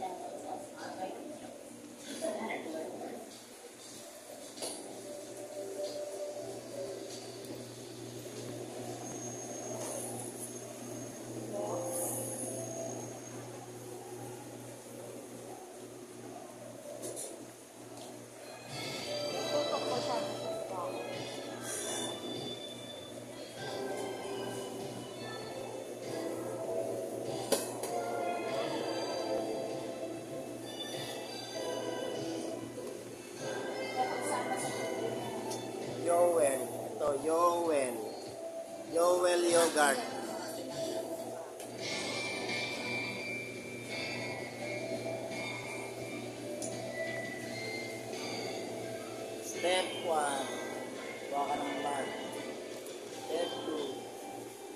them. Ito, Yoel. Yoel Yogurt. Step 1. Kuha ka ng bag. Step 2.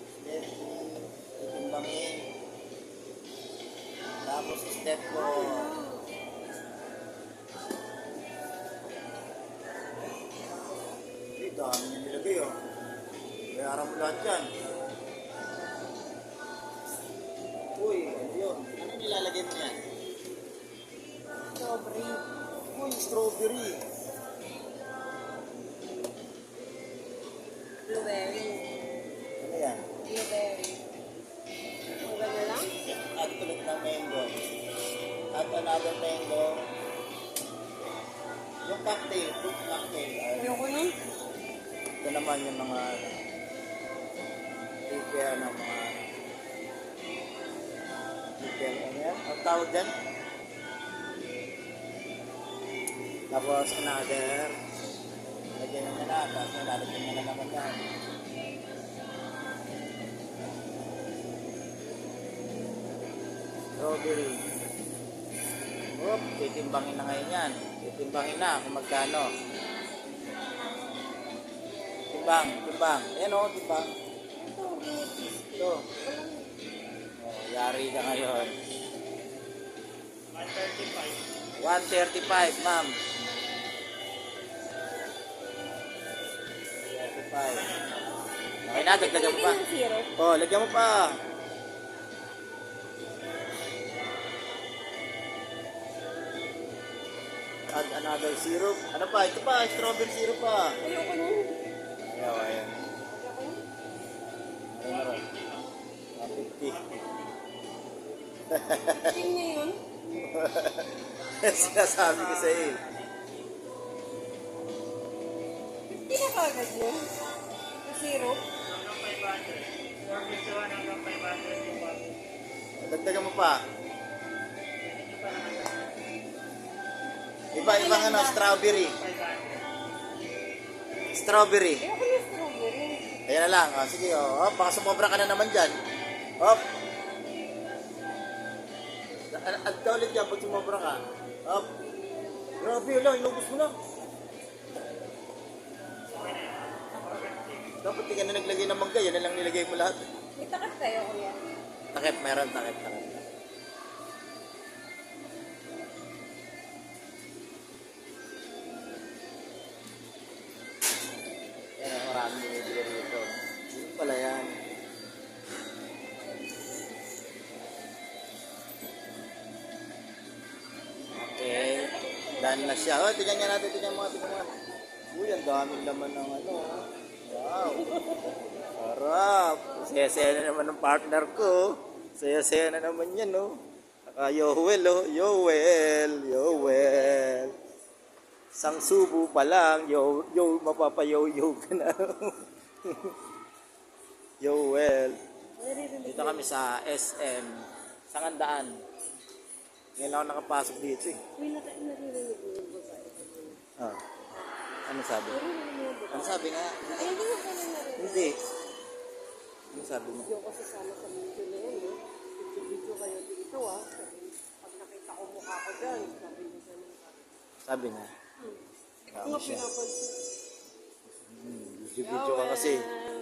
Step 3. Itimbangin. Tapos step 4. Mo lahat yan. Uy, ano yun? Ano nilalagay mo yan? Strawberry. Uy, strawberry. Blueberry. Ano yan? Blueberry. Ang gano'n lang? At ulit ng mango. At another mango. Yung cocktail, fruit cocktail. Ay, Ayoko nun. ito naman yung mga prepare ng mga prepare ano yan? Ang tawag dyan? Tapos another lagyan naman na tapos lalagyan mo na naman yan. Strawberry. Oop, titimbangin na ngayon yan. Titimbangin na kung magkano. Timbang, timbang. Ayan o, timbang. Ito. Oh, yari ka ngayon. 135. 135, ma'am. 135. Okay na, dagdagan mo pa. Oh, lagyan mo pa. Add another syrup. Ano pa? Ito pa, strawberry syrup pa. Ayoko nun. Ayaw, ayan. 150. Tingin niya yun. Sinasabi ko sa iyo. Hindi na kagad yun. Syrup. Dagdagan mo pa. Iba, ibang ano, strawberry. Strawberry. Ayan na lang. Oh, sige, oh. oh. Baka sumobra ka na naman dyan. Hop. At ulit yan pag sumobra ka. Hop. Grabe, wala. Inubos mo na. Dapat di ka na naglagay ng mangga. Yan na lang nilagay mo lahat. May takat kayo, kuya. Takip, meron takip, takip. Done na siya. Oh, tingnan niya natin, tingnan mga tingnan. Uy, ang daming laman ng ano. oh. Wow. Sarap. Saya-saya na naman ng partner ko. Saya-saya na naman yan, no? Saka Yoel, oh. Yoel. Yoel. Sang subo pa lang. Yo, yo, mapapayo-yo ka na. Yoel. Dito kami sa SM. Sangandaan. Ngayon ako nakapasok dito, eh. May naririnig mo yung babae. Ah. Ano sabi? Naririnig mo yung babae. Ano sabi nga? Ay, hindi mo kaya narinig. Hindi. Ano sabi mo? Yung kasi sama sa video na yan, no? Video kayo dito, ah. Pag nakita ko mukha ko dyan, sabi niya sa mga Sabi niya. Hmm. Mga siya. pinapansin. Video ka kasi. Yoel.